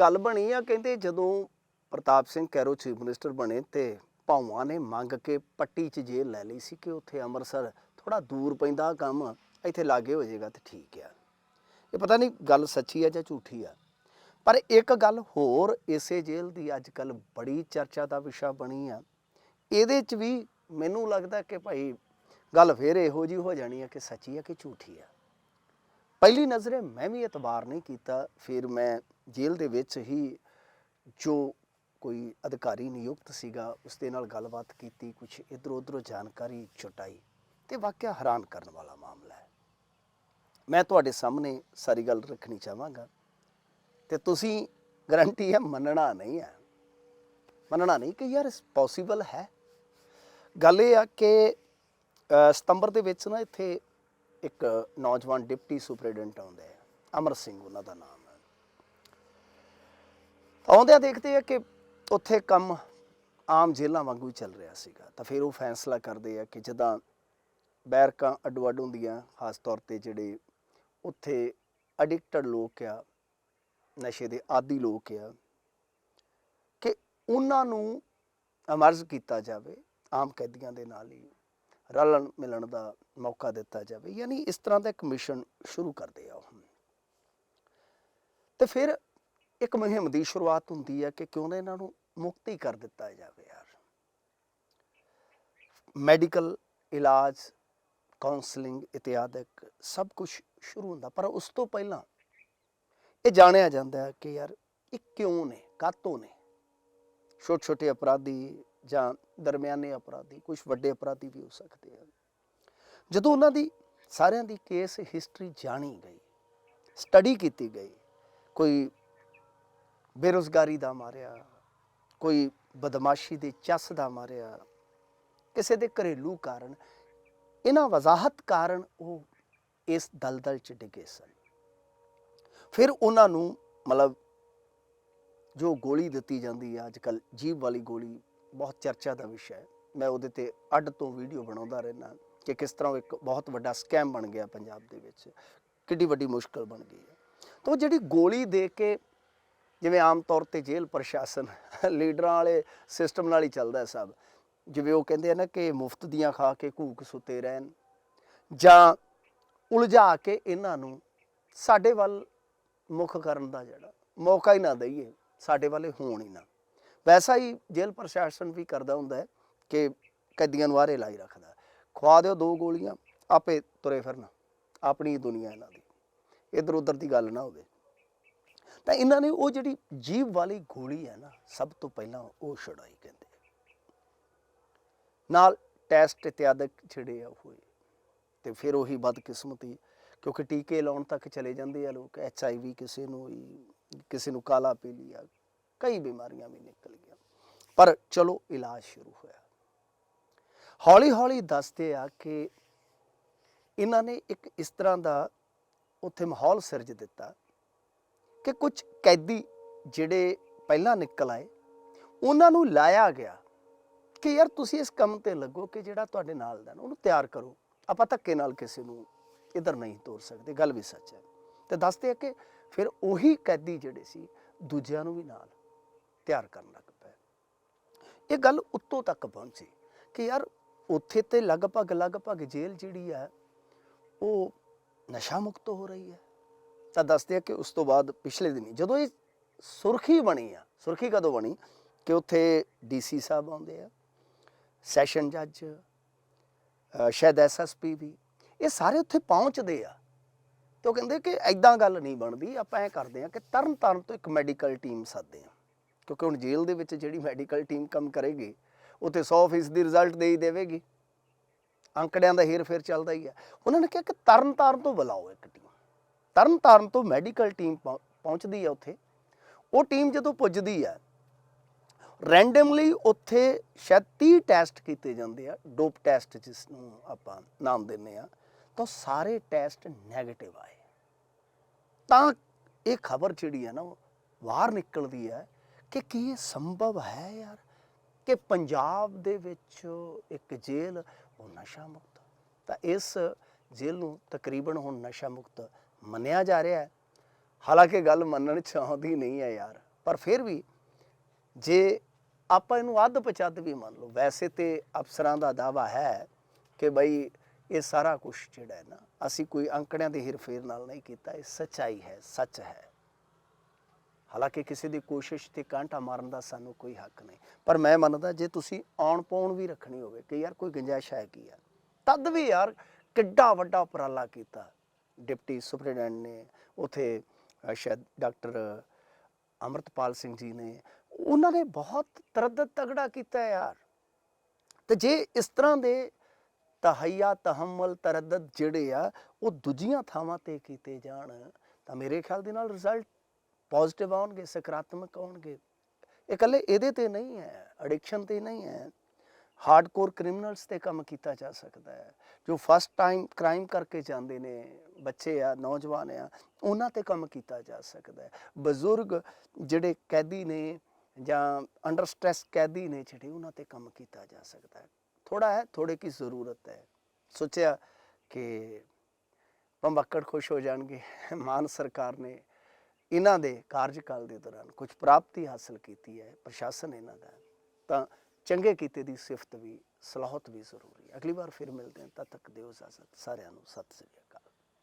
ਗੱਲ ਬਣੀ ਆ, ਕਹਿੰਦੇ ਜਦੋਂ ਪ੍ਰਤਾਪ ਸਿੰਘ ਕੈਰੋ ਚੀਫ ਮਿਨਿਸਟਰ ਬਣੇ ਤੇ ਭਾਵਾਂ ਨੇ ਮੰਗ ਕੇ ਪੱਟੀ 'ਚ ਜੇਲ੍ਹ ਲੈ ਲਈ ਸੀ ਕਿ ਉੱਥੇ ਅੰਮ੍ਰਿਤਸਰ ਥੋੜਾ ਦੂਰ ਪੈਂਦਾ ਕੰਮ, ਇੱਥੇ ਲਾਗੇ ਹੋ ਜਾਏਗਾ ਤੇ ਠੀਕ ਆ। ਇਹ ਪਤਾ ਨਹੀਂ ਗੱਲ ਸੱਚੀ ਆ ਜਾਂ ਝੂਠੀ ਆ। ਪਰ ਇੱਕ ਗੱਲ ਹੋਰ ਇਸੇ ਜੇਲ੍ਹ ਦੀ ਅੱਜ ਕੱਲ ਬੜੀ ਚਰਚਾ ਦਾ ਵਿਸ਼ਾ ਬਣੀ ਆ। ਇਹਦੇ 'ਚ ਵੀ ਮੈਨੂੰ ਲੱਗਦਾ ਕਿ ਭਾਈ ਗੱਲ ਫੇਰ ਇਹੋ ਜੀ ਹੋ ਜਾਣੀ ਆ ਕਿ ਸੱਚੀ ਆ ਕਿ ਝੂਠੀ ਆ। ਪਹਿਲੀ ਨਜ਼ਰੇ ਮੈਂ ਵੀ ਇਤਬਾਰ ਨਹੀਂ ਕੀਤਾ, ਫਿਰ ਮੈਂ ਜੇਲ੍ਹ ਦੇ ਵਿੱਚ ਹੀ ਜੋ ਕੋਈ ਅਧਿਕਾਰੀ ਨਿਯੁਕਤ ਸੀਗਾ ਉਸ ਦੇ ਨਾਲ ਗੱਲਬਾਤ ਕੀਤੀ ਕੁਝ ਇਧਰੋਂ ਉਧਰੋਂ ਜਾਣਕਾਰੀ ਛੁਟਾਈ ਤੇ ਵਾਕਿਆ ਹੈਰਾਨ ਕਰਨ ਵਾਲਾ ਮਾਮਲਾ ਹੈ। ਮੈਂ ਤੁਹਾਡੇ ਸਾਹਮਣੇ ਸਾਰੀ ਗੱਲ ਰੱਖਣੀ ਚਾਹਾਂਗਾ ਤੇ ਤੁਸੀਂ ਗਰੰਟੀ ਹੈ ਮੰਨਣਾ ਨਹੀਂ ਹੈ। ਮੰਨਣਾ ਨਹੀਂ ਕਿ ਯਾਰ ਪੋਸੀਬਲ ਹੈ। ਗੱਲ ਇਹ ਆ ਕਿ ਸਤੰਬਰ ਦੇ ਵਿੱਚ ਨਾ ਇੱਥੇ ਇੱਕ ਨੌਜਵਾਨ ਡਿਪਟੀ ਸੁਪਰਡੈਂਟ ਆਉਂਦਾ ਹੈ, ਅਮਰ ਸਿੰਘ ਉਹਨਾਂ ਦਾ ਨਾਮ। ਆਉਂਦਿਆਂ ਦੇਖਦੇ ਆ ਕਿ ਉੱਥੇ ਕੰਮ ਆਮ ਜੇਲ੍ਹਾਂ ਵਾਂਗੂ ਹੀ ਚੱਲ ਰਿਹਾ ਸੀਗਾ। ਤਾਂ ਫਿਰ ਉਹ ਫੈਸਲਾ ਕਰਦੇ ਆ ਕਿ ਜਦਾਂ ਬੈਰਕਾਂ ਅੱਡੋ ਅੱਡ ਹੁੰਦੀਆਂ, ਖਾਸ ਤੌਰ ਤੇ ਜਿਹੜੇ ਉੱਥੇ ਐਡਿਕਟਡ ਲੋਕ ਆ, ਨਸ਼ੇ ਦੇ ਆਦੀ ਲੋਕ ਆ, ਕਿ ਉਹਨਾਂ ਨੂੰ ਅਮਰਜ਼ ਕੀਤਾ ਜਾਵੇ, ਆਮ ਕੈਦੀਆਂ ਦੇ ਨਾਲ ਹੀ ਰਲਣ ਮਿਲਣ ਦਾ ਮੌਕਾ ਦਿੱਤਾ ਜਾਵੇ। ਯਾਨੀ ਇਸ ਤਰ੍ਹਾਂ ਦਾ ਇੱਕ ਮਿਸ਼ਨ ਸ਼ੁਰੂ ਕਰਦੇ ਆ ਉਹ। ਤੇ ਫਿਰ ਇੱਕ ਮੁਹਿੰਮ ਦੀ ਸ਼ੁਰੂਆਤ ਹੁੰਦੀ ਹੈ ਕਿ ਕਿਉਂ ਨਾ ਇਹਨਾਂ ਨੂੰ ਮੁਕਤੀ ਕਰ ਦਿੱਤਾ ਜਾਵੇ ਯਾਰ। ਮੈਡੀਕਲ ਇਲਾਜ ਕਾਉਂਸਲਿੰਗ ਇਤਿਆਦਿਕ ਸਭ ਕੁਝ ਸ਼ੁਰੂ ਹੁੰਦਾ, ਪਰ ਉਸ ਤੋਂ ਪਹਿਲਾਂ ਇਹ ਜਾਣਿਆ ਜਾਂਦਾ ਹੈ ਕਿ ਯਾਰ ਇਹ ਕਿਉਂ ਨੇ ਕਾਤੋਂ ਨੇ? ਛੋਟੇ ਛੋਟੇ ਅਪਰਾਧੀ ਜਾਂ ਦਰਮਿਆਨੇ ਅਪਰਾਧੀ ਕੁਝ ਵੱਡੇ ਅਪਰਾਧੀ ਵੀ ਹੋ ਸਕਦੇ ਆ ਜਦੋਂ ਉਹਨਾਂ ਦੀ ਸਾਰਿਆਂ ਦੀ ਕੇਸ ਹਿਸਟਰੀ ਜਾਣੀ ਗਈ ਸਟੱਡੀ ਕੀਤੀ ਗਈ, ਕੋਈ ਬੇਰੁਜ਼ਗਾਰੀ ਦਾ ਮਾਰਿਆ, ਕੋਈ ਬਦਮਾਸ਼ੀ ਦੇ ਚੱਸ ਦਾ ਮਾਰਿਆ, ਕਿਸੇ ਦੇ ਘਰੇਲੂ ਕਾਰਨ, ਇਹਨਾਂ ਵਜ਼ਾਹਤ ਕਾਰਨ ਉਹ ਇਸ ਦਲਦਲ ਚ ਡਿੱਗੇ ਸਨ। ਫਿਰ ਉਹਨਾਂ ਨੂੰ ਮਤਲਬ ਜੋ ਗੋਲੀ ਦਿੱਤੀ ਜਾਂਦੀ ਹੈ ਅੱਜ ਕੱਲ ਜੀਵ ਵਾਲੀ ਗੋਲੀ, ਬਹੁਤ ਚਰਚਾ ਦਾ ਵਿਸ਼ਾ ਹੈ। ਮੈਂ ਉਹਦੇ ਤੇ ਅੱਡ ਤੋਂ ਵੀਡੀਓ ਬਣਾਉਂਦਾ ਰਹਿਣਾ ਕਿ ਕਿਸ ਤਰ੍ਹਾਂ ਇੱਕ ਬਹੁਤ ਵੱਡਾ ਸਕੈਮ ਬਣ ਗਿਆ ਪੰਜਾਬ ਦੇ ਵਿੱਚ। ਕਿੱਡੀ ਵੱਡੀ ਮੁਸ਼ਕਲ ਬਣ ਗਈ ਹੈ। ਤਾਂ ਉਹ ਜਿਹੜੀ ਗੋਲੀ ਦੇ ਕੇ ਜਿਵੇਂ ਆਮ ਤੌਰ ਤੇ ਜੇਲ੍ਹ ਪ੍ਰਸ਼ਾਸਨ, ਲੀਡਰਾਂ ਵਾਲੇ ਸਿਸਟਮ ਨਾਲ ਹੀ ਚੱਲਦਾ ਹੈ ਸਭ। ਜਿਵੇਂ ਉਹ ਕਹਿੰਦੇ ਆ ਨਾ ਕਿ ਮੁਫਤ ਦੀਆਂ ਖਾ ਕੇ ਘੂਕ ਸੁੱਤੇ ਰਹਿਣ ਜਾਂ ਉਲਝਾ ਕੇ ਇਹਨਾਂ ਨੂੰ ਸਾਡੇ ਵੱਲ ਮੁੱਖ ਕਰਨ ਦਾ ਜਿਹੜਾ ਮੌਕਾ ਹੀ ਨਾ ਦਈਏ, ਸਾਡੇ ਵਾਲੇ ਹੋਣ ਹੀ ਨਾ। ਵੈਸਾ ਹੀ ਜੇਲ੍ਹ ਪ੍ਰਸ਼ਾਸਨ ਵੀ ਕਰਦਾ ਹੁੰਦਾ ਹੈ ਕਿ ਕੈਦੀਆਂ ਨੂੰ ਆਰੇ ਲਾਈ ਰੱਖਦਾ ਖਵਾ ਦਿਓ ਦੋ ਗੋਲੀਆਂ, ਆਪੇ ਤੁਰੇ ਫਿਰਨ। ਆਪਣੀ ਦੁਨੀਆ ਇਹਨਾਂ ਦੀ। ਇਧਰ ਉਧਰ ਦੀ ਗੱਲ ਨਾ ਹੋਵੇ। ਤਾਂ ਇਹਨਾਂ ਨੇ ਉਹ ਜਿਹੜੀ ਜੀਵ ਵਾਲੀ ਗੋਲੀ ਹੈ ਨਾ, ਸਭ ਤੋਂ ਪਹਿਲਾਂ ਉਹ ਛੁਡਾਈ ਕਹਿੰਦੇ ਨਾਲ ਟੈਸਟ ਇਤਿਆਦਿਕ ਜਿਹੜੇ ਆ ਹੋਏ, ਤੇ ਫਿਰ ਉਹੀ ਬਦਕਿਸਮਤੀ, ਕਿਉਂਕਿ ਟੀਕੇ ਲਾਉਣ ਤੱਕ ਚਲੇ ਜਾਂਦੇ ਆ ਲੋਕ ਐਚ ਆਈ ਵੀ ਕਿਸੇ ਨੂੰ ਹੋਈ ਕਿਸੇ ਨੂੰ ਕਾਲਾ ਪੀ ਪੀਲੀਆ ਕਈ ਬਿਮਾਰੀਆਂ ਵੀ ਨਿਕਲ ਗਈਆਂ। ਪਰ ਚਲੋ, ਇਲਾਜ ਸ਼ੁਰੂ ਹੋਇਆ। ਹੌਲੀ ਹੌਲੀ ਦੱਸਦੇ ਆ ਕਿ ਇਹਨਾਂ ਨੇ ਇੱਕ ਇਸ ਤਰ੍ਹਾਂ ਦਾ ਉੱਥੇ ਮਾਹੌਲ ਸਿਰਜ ਦਿੱਤਾ ਕਿ ਕੁਝ ਕੈਦੀ ਜਿਹੜੇ ਪਹਿਲਾਂ ਨਿਕਲ ਆਏ, ਉਹਨਾਂ ਨੂੰ ਲਾਇਆ ਗਿਆ ਕਿ ਯਾਰ ਤੁਸੀਂ ਇਸ ਕੰਮ ਤੇ ਲੱਗੋ ਕਿ ਜਿਹੜਾ ਤੁਹਾਡੇ ਨਾਲ ਦਾ ਨਾ, ਉਹਨੂੰ ਤਿਆਰ ਕਰੋ। ਆਪਾਂ ਧੱਕੇ ਨਾਲ ਕਿਸੇ ਨੂੰ ਇਧਰ ਨਹੀਂ ਤੋਰ ਸਕਦੇ, ਗੱਲ ਵੀ ਸੱਚ ਹੈ। ਤੇ ਦੱਸਦੇ ਆ ਕਿ ਫਿਰ ਉਹੀ ਕੈਦੀ ਜਿਹੜੇ ਸੀ, ਦੂਜਿਆਂ ਨੂੰ ਵੀ ਨਾਲ ਤਿਆਰ ਕਰਨ ਲੱਗ ਪਏ। ਇਹ ਗੱਲ ਉੱਤੋਂ ਤੱਕ ਪਹੁੰਚੀ ਕਿ ਯਾਰ ਉੱਥੇ ਤੇ ਲਗਭਗ ਲਗਭਗ ਜੇਲ੍ਹ ਜਿਹੜੀ ਹੈ, ਉਹ ਨਸ਼ਾ ਮੁਕਤ ਹੋ ਰਹੀ ਹੈ। ਤਾਂ ਦੱਸਦੇ ਆ ਕਿ ਉਸ ਤੋਂ ਬਾਅਦ ਪਿਛਲੇ ਦਿਨੀ ਜਦੋਂ ਇਹ ਸੁਰਖੀ ਬਣੀ ਆ ਸੁਰਖੀ ਕਦੋਂ ਬਣੀ? ਕਿ ਉੱਥੇ ਡੀਸੀ ਸਾਹਿਬ ਆਉਂਦੇ ਆ ਸੈਸ਼ਨ ਜੱਜ ਅ, ਸ਼ਾਇਦ ਐਸਐਸਪੀ ਵੀ ਇਹ ਸਾਰੇ ਉੱਥੇ ਪਹੁੰਚਦੇ ਆ। ਤੇ ਉਹ ਕਹਿੰਦੇ ਕਿ ਐਦਾਂ ਗੱਲ ਨਹੀਂ ਬਣਦੀ ਆਪਾਂ ਐ ਕਰਦੇ ਆ ਕਿ ਤਰਨ ਤਾਰਨ ਤੋਂ ਇੱਕ ਮੈਡੀਕਲ ਟੀਮ ਸੱਦਦੇ ਆ। ਕਿਉਂਕਿ ਹੁਣ ਜੇਲ੍ਹ ਦੇ ਵਿੱਚ ਜਿਹੜੀ ਮੈਡੀਕਲ ਟੀਮ ਕੰਮ ਕਰੇਗੀ ਉੱਥੇ 100% ਦੀ ਰਿਜ਼ਲਟ ਦੇ ਹੀ ਦੇਵੇਗੀ। ਅੰਕੜਿਆਂ ਦਾ ਹੇਰ ਫੇਰ ਚੱਲਦਾ ਹੀ ਆ। ਉਹਨਾਂ ਨੇ ਕਿਹਾ ਕਿ ਤਰਨ ਤਾਰਨ ਤੋਂ ਬੁਲਾਓ ਇੱਕ ਟੀਮ। ਤਰਨਤਾਰਨ ਤੋਂ ਮੈਡੀਕਲ ਟੀਮ ਪਹੁੰਚਦੀ ਹੈ ਉੱਥੇ। ਉਹ ਟੀਮ ਜਦੋਂ ਪੁੱਜਦੀ ਹੈ ਰੈਂਡਮਲੀ ਉੱਥੇ ਸ਼ਾਇਦ 30 ਟੈਸਟ ਕੀਤੇ ਜਾਂਦੇ ਆ, ਡੋਪ ਟੈਸਟ ਜਿਸ ਨੂੰ ਆਪਾਂ ਨਾਮ ਦਿੰਨੇ ਆ, ਤਾਂ ਸਾਰੇ ਟੈਸਟ 네ਗੇਟਿਵ ਆਏ। ਤਾਂ ਇਹ ਖਬਰ ਜਿਹੜੀ ਹੈ ਨਾ, ਉਹ ਬਾਹਰ ਨਿਕਲਦੀ ਹੈ ਕਿ ਕੀ ਇਹ ਸੰਭਵ ਹੈ ਯਾਰ ਕਿ ਪੰਜਾਬ ਦੇ ਵਿੱਚ ਇੱਕ ਜੇਲ੍ਹ ਉਹ ਨਸ਼ਾ ਮੁਕਤ। ਤਾਂ ਇਸ ਜੇਲ੍ਹ ਨੂੰ ਤਕਰੀਬਨ ਹੁਣ ਨਸ਼ਾ ਮੁਕਤ ਮੰਨਿਆ ਜਾ ਰਿਹਾ ਹੈ। ਹਾਲਾਂਕਿ ਗੱਲ ਮੰਨਣ ਚਾਹੁੰਦੀ ਨਹੀਂ ਹੈ ਯਾਰ। ਪਰ ਫਿਰ ਵੀ ਜੇ ਆਪਾਂ ਇਹਨੂੰ ਅੱਧ ਪਚੱਧ ਵੀ ਮੰਨ ਲਓ, ਵੈਸੇ ਤੇ ਅਫਸਰਾਂ ਦਾ ਦਾਵਾ ਹੈ ਕਿ ਬਈ ਇਹ ਸਾਰਾ ਕੁਝ ਜਿਹੜਾ ਹੈ ਨਾ, ਅਸੀਂ ਕੋਈ ਅੰਕੜਿਆਂ ਦੇ ਹਿਰਫੇਰ ਨਾਲ ਨਹੀਂ ਕੀਤਾ, ਇਹ ਸੱਚਾਈ ਹੈ, ਸੱਚ ਹੈ। ਹਾਲਾਂਕਿ ਕਿਸੇ ਦੀ ਕੋਸ਼ਿਸ਼ ਤੇ ਕਾਂਟਾ ਮਾਰਨ ਦਾ ਸਾਨੂੰ ਕੋਈ ਹੱਕ ਨਹੀਂ। ਪਰ ਮੈਂ ਮੰਨਦਾ, ਜੇ ਤੁਸੀਂ ਆਉਣ ਪਾਉਣ ਵੀ ਰੱਖਣੀ ਹੋਵੇ ਕਿ ਯਾਰ ਕੋਈ ਗੰਜਾਇਸ਼ ਹੈ ਕੀ ਆ? ਤਦ ਵੀ ਯਾਰ ਕਿੱਡਾ ਵੱਡਾ ਉਪਰਾਲਾ ਕੀਤਾ। ਡਿਪਟੀ ਸੁਪਰਡੈਂਟ ਨੇ, ਉਥੇ ਸ਼ਾਇਦ ਡਾਕਟਰ ਅਮਰਤਪਾਲ ਸਿੰਘ ਜੀ ਨੇ, ਉਹਨਾਂ ਨੇ ਬਹੁਤ ਤਰਦਦ ਤਗੜਾ ਕੀਤਾ ਯਾਰ। ਤੇ ਜੇ ਇਸ ਤਰ੍ਹਾਂ ਦੇ ਤਹਈਆ, ਤਹਮਲ ਤਰਦਦ ਜਿਹੜੇ ਆ, ਉਹ ਦੂਜੀਆਂ ਥਾਵਾਂ ਤੇ ਕੀਤੇ ਜਾਣ, ਤਾਂ ਮੇਰੇ ਖਿਆਲ ਦੇ ਨਾਲ ਰਿਜ਼ਲਟ ਪੋਜ਼ਿਟਿਵ ਆਉਣਗੇ, ਸਕਾਰਾਤਮਕ ਆਉਣਗੇ। ਇਹ ਇਕੱਲੇ ਇਹਦੇ ਤੇ ਨਹੀਂ ਹੈ ਐਡਿਕਸ਼ਨ ਤੇ ਨਹੀਂ ਹੈ। ਹਾਰਡਕੋਰ ਕ੍ਰਿਮੀਨਲਸ ਤੇ ਕੰਮ ਕੀਤਾ ਜਾ ਸਕਦਾ ਹੈ। ਜੋ ਫਸਟ ਟਾਈਮ ਕ੍ਰਾਈਮ ਕਰਕੇ ਜਾਂਦੇ ਨੇ, ਬੱਚੇ ਆ, ਨੌਜਵਾਨ ਆ, ਉਹਨਾਂ ਤੇ ਕੰਮ ਕੀਤਾ ਜਾ ਸਕਦਾ ਹੈ। ਬਜ਼ੁਰਗ ਜਿਹੜੇ ਕੈਦੀ ਨੇ ਜਾਂ ਅੰਡਰ ਸਟ੍ਰੈਸ ਕੈਦੀ ਨੇ ਜਿਹੜੇ, ਉਹਨਾਂ ਤੇ ਕੰਮ ਕੀਤਾ ਜਾ ਸਕਦਾ ਹੈ। ਥੋੜਾ ਹੈ ਥੋੜੇ ਕੀ ਜ਼ਰੂਰਤ ਹੈ। ਸੋਚਿਆ ਕਿ ਪੰਬੱਕੜ ਖੁਸ਼ ਹੋ ਜਾਣਗੇ, ਮਾਨ ਸਰਕਾਰ ਨੇ ਇਹਨਾਂ ਦੇ ਕਾਰਜਕਾਲ ਦੇ ਦੌਰਾਨ ਕੁਝ ਪ੍ਰਾਪਤੀ ਹਾਸਲ ਕੀਤੀ ਹੈ, ਪ੍ਰਸ਼ਾਸਨ ਇਹਨਾਂ ਦਾ ਤਾਂ ਚੰਗੇ ਕੀਤੇ ਦੀ ਸਿਫਤ ਵੀ, ਸਲਾਹਤ ਵੀ ਜ਼ਰੂਰੀ ਹੈ। ਅਗਲੀ ਵਾਰ ਫਿਰ ਮਿਲਦੇ ਹਾਂ। ਤਦ ਤੱਕ ਦਿਓ ਇਜਾਜ਼ਤ। ਸਾਰਿਆਂ ਨੂੰ ਸਤਿ ਸ੍ਰੀ ਅਕਾਲ।